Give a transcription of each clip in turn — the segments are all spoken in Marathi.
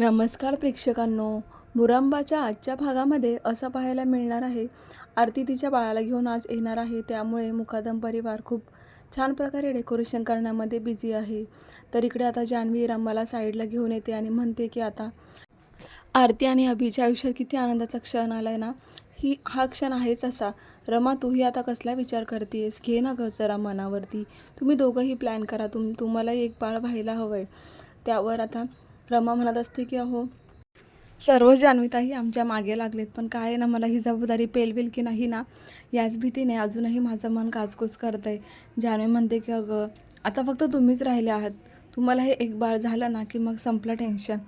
नमस्कार प्रेक्षकांनो. मुरंबाच्या आजच्या भागामध्ये असं पाहायला मिळणार आहे आरती तिच्या बाळाला घेऊन आज येणार आहे. त्यामुळे मुकादम परिवार खूप छान प्रकारे डेकोरेशन करण्यामध्ये बिझी आहे. तर इकडे आता जान्हवी रमाला साईडला घेऊन येते आणि म्हणते की आता आरती आणि अभिच्या आयुष्यात किती आनंदाचा क्षण आला आहे ना? ही हा क्षण आहेच असा. रमा तूही आता कसला विचार करतेस घे ना गं जरा मनावरती. तुम्ही दोघंही प्लॅन करा. तुम तुम्हालाही एक बाळ व्हायला हवं आहे त्यावर आता रमा म्हणत असते की अहो सर्व जान्हवीताही आमच्या मागे लागलेत पण काय आहे ना मला ही जबाबदारी पेलवेल की नाही ना याच भीतीने अजूनही माझं मन कासकूस करतं आहे जान्हवी म्हणते की अगं आता फक्त तुम्हीच राहिले आहात. तुम्हाला हे एक बाळ झालं ना की मग संपलं टेन्शन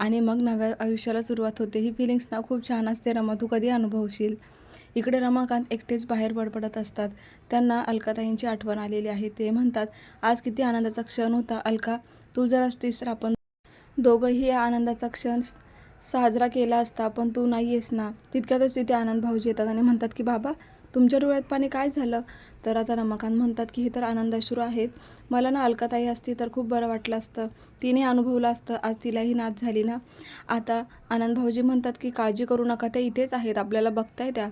आणि मग नव्या आयुष्याला सुरुवात होते. ही फिलिंग्स ना खूप छान असते रमा. तू कधी अनुभवशील? इकडे रमाकांत एकटेच बाहेर बडबडत असतात. त्यांना अलकाताईंची आठवण आलेली आहे. ते म्हणतात आज किती आनंदाचा क्षण होता. अलका तू जर असतीस तर आपण दोघंही या आनंदाचा क्षण साजरा केला असता पण तू नाही आहेस ना. तितक्यातच तिथे आनंद भाऊजी येतात आणि म्हणतात की बाबा तुमच्या डोळ्यात पाणी काय झालं? तर आता रमाकांत म्हणतात की हे तर आनंदाश्रू आहेत. मला ना अलकाताई असती तर खूप बरं वाटलं असतं. तिने अनुभवलं असतं. आज तिलाही नाच झाली ना. आता आनंद भाऊजी म्हणतात की काळजी करू नका. त्या इथेच आहेत. आपल्याला बघताय त्या.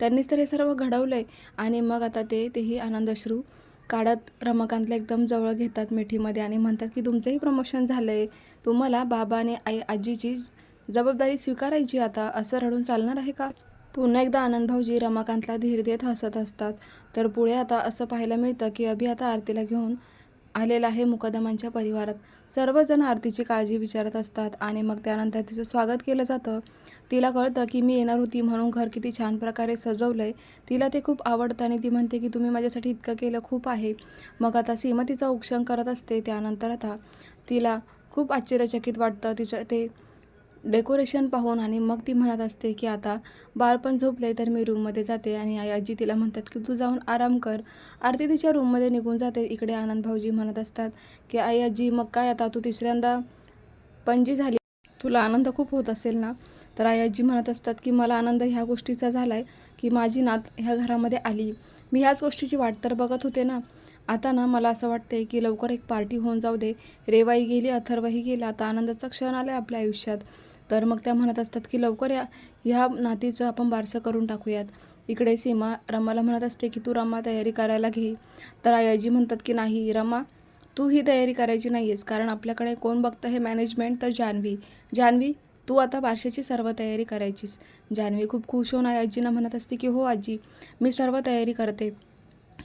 त्यांनीच तर हे सर्व घडवलं आहे आणि मग आता ते तेही आनंदाश्रू काढत रमाकांतला एकदम जवळ घेतात मिठीमध्ये आणि म्हणतात की तुमचंही प्रमोशन झालं आहे तुम्हाला बाबा आणि आई आजीची जबाबदारी स्वीकारायची आता. असं रडून चालणार आहे का? पुन्हा एकदा आनंद भाऊजी रमाकांतला धीर देत हसत असतात. तर पुढे आता असं पाहायला मिळतं की अभि आता आरतीला घेऊन आलेला आहे मुकदमांच्या परिवारात. सर्वजण आरतीची काळजी विचारत असतात आणि मग त्यानंतर तिचं स्वागत केलं जातं. तिला कळतं की मी येणार होती म्हणून घर किती छान प्रकारे सजवलं आहे तिला ते खूप आवडतं आणि ती म्हणते की तुम्ही माझ्यासाठी इतकं केलं खूप आहे. मग आता सीमा तिचा उक्षण करत असते. त्यानंतर आता तिला खूप आश्चर्यचकित वाटतं. तिचं ते डेकोरेशन पाहून आणि मग ती म्हणत असते की आता बाळपण झोपले तर मी रूममध्ये जाते आणि आई आजी तिला म्हणतात की तू जाऊन आराम कर. आरती तिच्या रूममध्ये निघून जाते. इकडे आनंद भाऊजी म्हणत असतात की आई आजी मग काय आता? तू तिसऱ्यांदा पणजी झाली. तुला आनंद खूप होत असेल ना? तर आई आजी म्हणत असतात की मला आनंद ह्या गोष्टीचा झाला आहे की माझी नात ह्या घरामध्ये आली. मी ह्याच गोष्टीची वाट तर बघत होते ना. आता ना मला असं वाटतंय की लवकर एक पार्टी होऊन जाऊ दे. रेवाई गेली अथर्वही गेला. आता आनंदाचा क्षण आला आपल्या आयुष्यात. तर मग त्या म्हणत असतात की लवकर या. ह्या नातीचं आपण बारसं करून टाकूयात. इकडे सीमा रमाला म्हणत असते की तू रमा तयारी करायला घे. तर आई आजी म्हणतात की नाही रमा तू ही तयारी करायची नाही आहेस कारण आपल्याकडे कोण बघतं हे मॅनेजमेंट तर जान्हवी जान्हवी तू आता बारशाची सर्व तयारी करायचीस. जान्हवी खूप खुश होऊन आई म्हणत असते की हो आजी मी सर्व तयारी करते.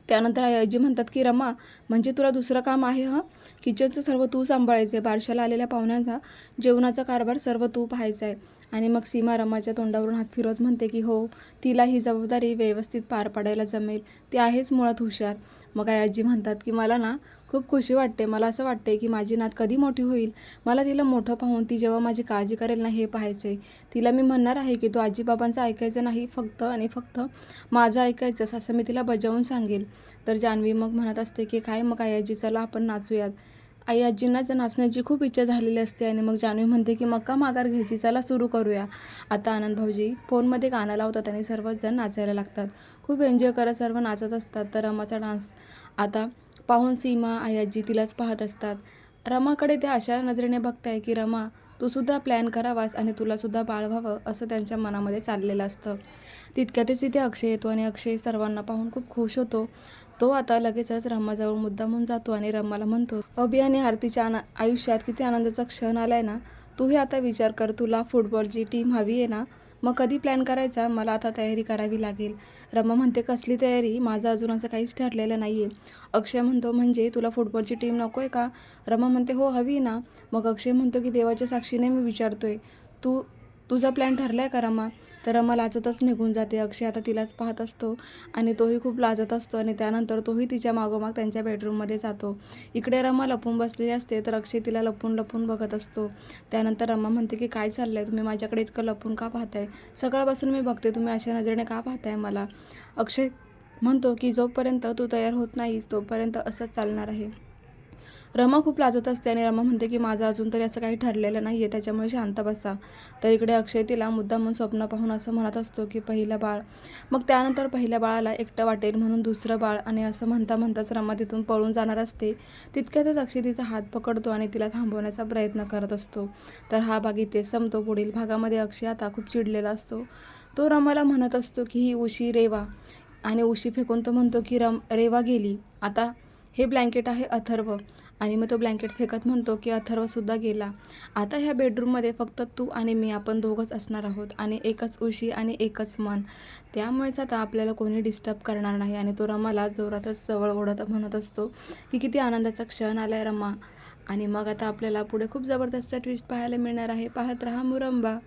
त्यानंतर आई आजी म्हणतात की रमा म्हणजे तुला दुसरं काम आहे हं? किचनचं सर्व तू सांभाळायचं आहे बारशाला आलेल्या पाहुण्यांचा जेवणाचा कारभार सर्व तू पाहायचा आहे आणि मग सीमा रमाच्या तोंडावरून हात फिरवत म्हणते की हो तिला ही जबाबदारी व्यवस्थित पार पाडायला जमेल. ती आहेच मुळात हुशार. मग आई आजी म्हणतात की मला ना खूप खुशी वाटते. मला असं वाटते की माझी नात कधी मोठी होईल. मला तिला मोठं पाहून ती जेव्हा माझी काळजी करेल ना हे पाहायचं आहे तिला मी म्हणणार आहे की तू आजीबाबांचं ऐकायचं नाही फक्त आणि फक्त माझं ऐकायचं असं मी तिला बजावून सांगेल. तर जान्हवी मग म्हणत असते की काय मग आई आजी चला आपण नाचूयात. आई आजींना जर नाचण्याची खूप इच्छा झालेली असते आणि मग जान्हवी म्हणते की मक्का माघार घ्यायची चला सुरू करूया. आता आनंद भाऊजी फोनमध्ये गाणं लावतात आणि सर्वजण नाचायला लागतात. खूप एन्जॉय करत सर्व नाचत असतात. तर रमाचा डान्स. आता पाहून सीमा आई आजी तिलाच पाहत असतात. रमाकडे त्या अशा नजरेने बघताय की रमा तू सुद्धा प्लॅन करावास आणि तुलासुद्धा बाळ व्हावं असं त्यांच्या मनामध्ये चाललेलं असतं. तितक्यातच तिथे अक्षय येतो आणि अक्षय सर्वांना पाहून खूप खुश होतो. तो आता लगेचच रमाजवळ मुद्दामून जातो आणि रमाला म्हणतो अभि आणि आरतीच्या आयुष्यात किती आनंदाचा क्षण आलाय ना? तूही आता विचार कर तुला फुटबॉलची टीम हवी आहे ना? मग कधी प्लॅन करायचा? मला आता तयारी करावी लागेल. रमा म्हणते कसली तयारी? माझं अजून असं काहीच ठरलेलं नाही आहे अक्षय म्हणतो म्हणजे तुला फुटबॉलची टीम नको आहे का? रमा म्हणते हो हवी ना. मग अक्षय म्हणतो की देवाच्या साक्षीने मी विचारतोय तू तुझा प्लॅन ठरला आहे का रमा? तर रमा लाजतच निघून जाते. अक्षय आता तिलाच पाहत असतो आणि तोही खूप लाजत असतो आणि त्यानंतर तोही तिच्या मागोमाग त्यांच्या बेडरूममध्ये जातो. इकडे रमा लपून बसलेली असते तर अक्षय तिला लपून लपून बघत असतो. त्यानंतर रमा म्हणते की काय चाललं आहे तुम्ही माझ्याकडे इतकं लपून का पाहताय? सकाळपासून मी बघते. तुम्ही अशा नजरेने का पाहताय मला? अक्षय म्हणतो की जोपर्यंत तू तयार होत नाहीस तोपर्यंत असंच चालणार आहे. रमा खूप लाजत असते आणि रमा म्हणते की माझं अजून तरी असं काही ठरलेलं नाही आहे त्याच्यामुळे शांत बसा. तर इकडे अक्षय तिला मुद्दामून स्वप्न पाहून असं म्हणत असतो की पहिलं बाळ. मग त्यानंतर पहिल्या बाळाला एकटं वाटेल म्हणून दुसरं बाळ आणि असं म्हणता म्हणताच रमा तिथून पळून जाणार असते. तितक्यातच अक्षय तिचा हात पकडतो आणि तिला थांबवण्याचा प्रयत्न करत असतो. तर हा भाग इथे संपतो. पुढील भागामध्ये अक्षय आता खूप चिडलेला असतो. तो रमाला म्हणत असतो की ही उशी रेवा. आणि उशी फेकून तो म्हणतो की रम रेवा गेली. आता हे ब्लँकेट आहे अथर्व. आणि मग तो ब्लँकेट फेकत म्हणतो की अथर्वसुद्धा गेला. आता ह्या बेडरूममध्ये फक्त तू आणि मी आपण दोघंच असणार आहोत. आणि एकच उशी आणि एकच मन. त्यामुळेच आता आपल्याला कोणी डिस्टर्ब करणार नाही. आणि तो रमाला जोरातच जवळ ओढत म्हणत असतो की किती आनंदाचा क्षण आला आहे रमा. आणि मग आता आपल्याला पुढे खूप जबरदस्त ट्विस्ट पाहायला मिळणार आहे. पाहत रहा मुरंबा.